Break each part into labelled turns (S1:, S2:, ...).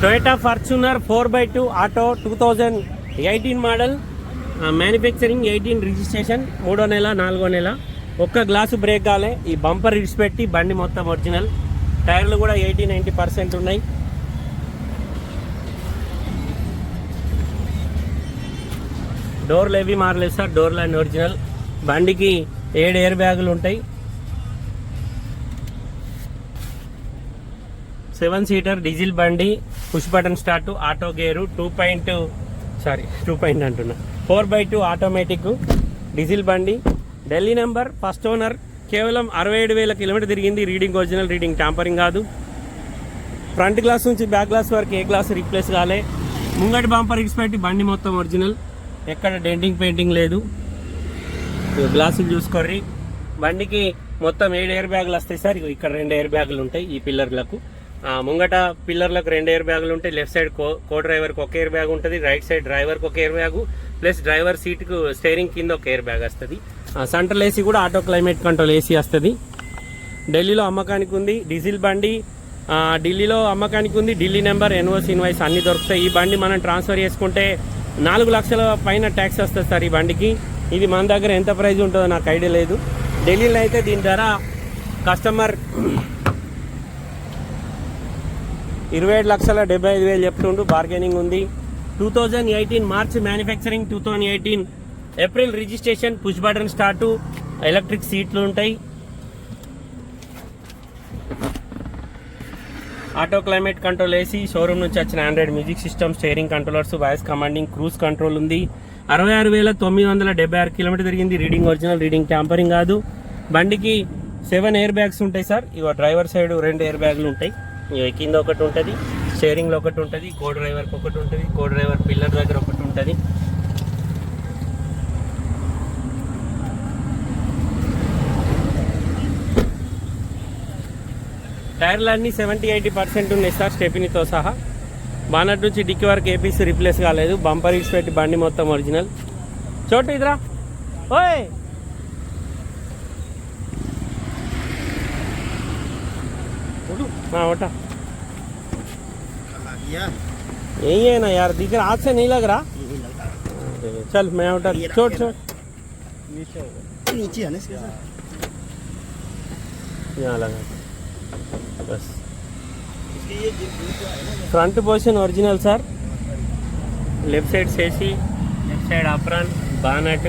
S1: Toyota Fortuner four by two auto two thousand eighteen model manufacturing eighteen registration మూడో నెల నాలుగో నెల. ఒక్క గ్లాసు బ్రేక్ కాలే. ఈ బంపర్ ఇడిచిపెట్టి బండి మొత్తం ఒరిజినల్ టైర్లు కూడా ఎయిటీ నైంటీ పర్సెంట్ ఉన్నాయి. డోర్లు ఏవి మారలేదు సార్. డోర్లు అండ్ ఒరిజినల్ బండికి ఏడు ఎయిర్ బ్యాగులు ఉంటాయి. సెవెన్ సీటర్ డీజిల్ బండి. Push button start auto gear two point sorry two point అంటున్నా. Four by two automatic diesel బండి ఢిల్లీ నెంబర్ ఫస్ట్ ఓనర్ కేవలం అరవై ఏడు వేల కిలోమీటర్ తిరిగింది రీడింగ్ ఒరిజినల్ రీడింగ్ ట్యాంపరింగ్ కాదు. ఫ్రంట్ గ్లాస్ నుంచి బ్యాక్ గ్లాస్ వరకు ఏ గ్లాస్ రీప్లేస్ కాలే. ముంగటి బంపర్ పెట్టి బండి మొత్తం ఒరిజినల్. ఎక్కడ డెంటింగ్ పెయింటింగ్ లేదు. గ్లాసులు చూసుకోర్రి. బండికి మొత్తం ఏడు ఎయిర్ బ్యాగులు వస్తాయి సార్. ఇక్కడ రెండు ఎయిర్ బ్యాగులు ఉంటాయి ఈ పిల్లర్లకు. ముంగట పిల్లర్లకు రెండు ఎయిర్ బ్యాగులు ఉంటాయి. లెఫ్ట్ సైడ్ కో కో డ్రైవర్కి ఒక ఎయిర్ బ్యాగ్ ఉంటుంది. రైట్ సైడ్ డ్రైవర్కి ఒక ఎయిర్ బ్యాగు. ప్లస్ డ్రైవర్ సీట్కు స్టేరింగ్ కింద ఒక ఎయిర్ బ్యాగ్ వస్తుంది. సెంట్రల్ ఏసీ కూడా ఆటో క్లైమేట్ కంట్రోల్ ఏసీ వస్తుంది. ఢిల్లీలో అమ్మకానికి ఉంది డీజిల్ బండి. ఢిల్లీలో అమ్మకానికి ఉంది ఢిల్లీ నెంబర్ ఎన్ఓసి ఇన్వాయిస్ అన్ని దొరుకుతాయి. ఈ బండి మనం ట్రాన్స్ఫర్ చేసుకుంటే నాలుగు లక్షల పైన ట్యాక్స్ వస్తుంది సార్ ఈ బండికి. ఇది మన దగ్గర ఎంత ప్రైజ్ ఉంటుందో నాకు ఐడియా లేదు. ఢిల్లీలో అయితే దీని ధర కస్టమర్ ఇరవై ఏడు లక్షల డెబ్బై ఐదు వేలు చెప్తుండు. బార్గెనింగ్ ఉంది. Two thousand eighteen March manufacturing two thousand eighteen April registration push button start electric సీట్లు ఉంటాయి auto climate control AC showroom నుంచి వచ్చిన Android music system steering controllers voice commanding cruise control ఉంది. అరవై ఆరు వేల తొమ్మిది వందల డెబ్బై ఆరు కిలోమీటర్ తిరిగింది. రీడింగ్ ఒరిజినల్ రీడింగ్ ట్యాంపరింగ్ కాదు. బండికి సెవెన్ ఎయిర్ బ్యాగ్స్ ఉంటాయి సార్ ఇవ డ్రైవర్ సైడ్ రెండు ఎయిర్ బ్యాగ్లు ఉంటాయి. కింద ఒకటి ఉంటుంది షేరింగ్లో ఒకటి ఉంటుంది కో డ్రైవర్కి ఒకటి ఉంటుంది కో డ్రైవర్ పిల్లర్ దగ్గర ఒకటి ఉంటుంది. టైర్లు అన్నీ సెవెంటీ ఎయిటీ పర్సెంట్ ఉన్నాయి సార్ స్టెపినీతో సహా. బానట్ నుంచి డిక్కి వరకు ఏపీసీ రీప్లేస్ కాలేదు బంపర్ ఇచ్చి పెట్టి బండి మొత్తం ఒరిజినల్ చోటు ఇదిరా. ఓయ్! ఒకట यही है ना यार दिख रहा हाथ से नहीं लग रहा अरे, चल मैं उठा छोड़ छोड़
S2: नीचे है ना इसके साथ
S1: यहाँ लगा बस
S2: इसके ये जिप जो है ना
S1: front position original sir left side సేసి left side apron bonnet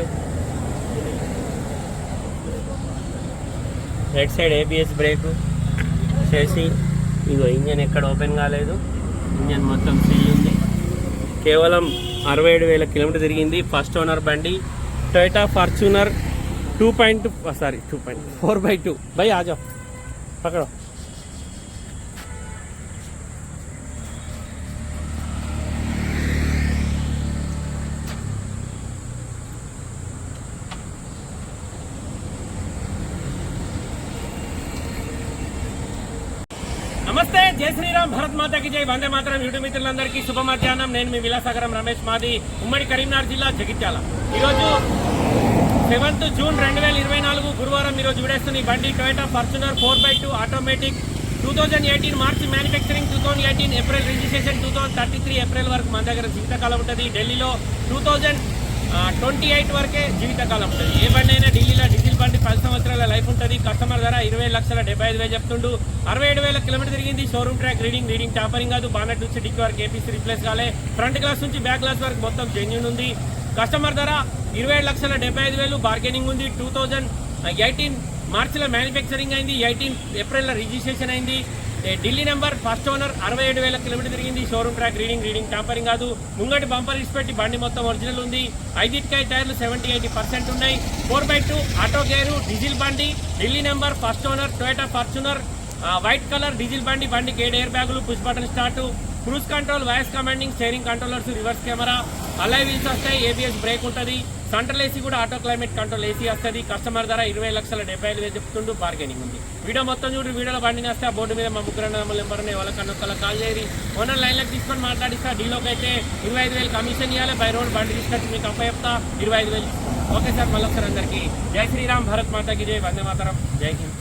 S1: right side ABS brake చేసి ఇగో ఇంజన్ ఎక్కడ ఓపెన్ కాలేదు ఇంజన్ మొత్తం సీల్ ఉంది. కేవలం అరవై ఏడు వేల కిలోమీటర్ తిరిగింది. ఫస్ట్ ఓనర్ బండి Toyota Fortuner two point sorry two point four by two by ఆజా పక్కడో జై శ్రీరామ్ భరత్ మాతకి జై. వందే మాత్రం యూట్యూబ్ మిత్రులందరికీ శుభ మధ్యాహ్నం. నేను మీ విలాసాగరం రమేష్ మాది ఉమ్మడి కరీంనగర్ జిల్లా జగిత్యాల. ఈరోజు సెవెంత్ జూన్ రెండు వేల ఇరవై నాలుగు గురువారం ఈరోజు విడేస్తున్న ఈ బండి Toyota Fortuner four by two automatic two thousand eighteen March manufacturing two thousand eighteen April registration two thousand thirty three April వరకు మన దగ్గర జీవితకాలం ఉంటుంది. ఢిల్లీలో టూ థౌజండ్ ట్వంటీ ఎయిట్ వరకే జీవితకాలం ఉంటుంది. ఏ బండి అయినా ఢిల్లీలో డీజిల్ బండి పది సంవత్సరాల లైఫ్ ఉంటుంది. కస్టమర్ ధర ఇరవై లక్షల డెబ్బై ఐదు వేలు చెప్తుండు. అరవై ఏడు వేల కిలోమీటర్ తిరిగింది. Showroom track reading reading tampering కాదు. బానట్ నుంచి డిక్కి వరకు ఏపీసీ రిప్లేస్ కాలే. ఫ్రంట్ గ్లాస్ నుంచి బ్యాక్ గ్లాస్ వరకు మొత్తం జెన్యున్ ఉంది. కస్టమర్ ధర ఇరవై లక్షల డెబ్బై ఐదు వేలు. బార్గెనింగ్ ఉంది. టూ థౌజండ్ ఎయిటీన్ మార్చిలో మ్యానుఫ్యాక్చరింగ్ అయింది. ఎయిటీన్ ఏప్రిల్లో రిజిస్ట్రేషన్ అయింది. ఢిల్లీ నెంబర్ ఫస్ట్ ఓనర్ అరవై ఏడు వేల కిలోమీటర్ తిరిగింది. Showroom track reading reading tampering కాదు. ముంగటి బంపర్ ఇచ్చిపెట్టి బండి మొత్తం ఒరిజినల్ ఉంది. ఐదింటికాయ టైర్లు సెవెంటీ ఎయిటీ పర్సెంట్ ఉన్నాయి. Four by two auto gear diesel బండి. Delhi number first owner Toyota Fortuner. White colour diesel బండి బండికి ఏడు ఎయిర్ బ్యాగులు push button start. Cruise control voice commanding steering controllers reverse camera. Alloy wheels వస్తాయి ABS brake ఉంటుంది. Central AC కూడా auto climate control AC వస్తుంది. Customer ధర ఇరవై లక్షల డెబ్బై ఐదు వేలు చెప్తుండు బార్గెనింగ్ ఉంది. వీడియో మొత్తం చూడు వీడియోలో బండి వస్తే ఆ బోర్డు మీద మా ముగ్గురు నెంబర్ నెంబర్ని వాళ్ళకన్నా ఒకళ్ళ కాల్ చేయరి ఓనర్ లైన్లోకి తీసుకొని మాట్లాడిస్తా డీలోకి అయితే ఇరవై ఐదు వేలు కమిషన్ ఇవ్వాలి బై రోడ్ బండి తీసుకొచ్చి మీకు అప్ప చెప్తా ఇరవై ఐదు వేలు ఓకే సార్ మళ్ళీ ఒకసారి అందరికీ. జై శ్రీరామ్ భరత్ మాతాకి జై వందే మాతరం జై హింద్.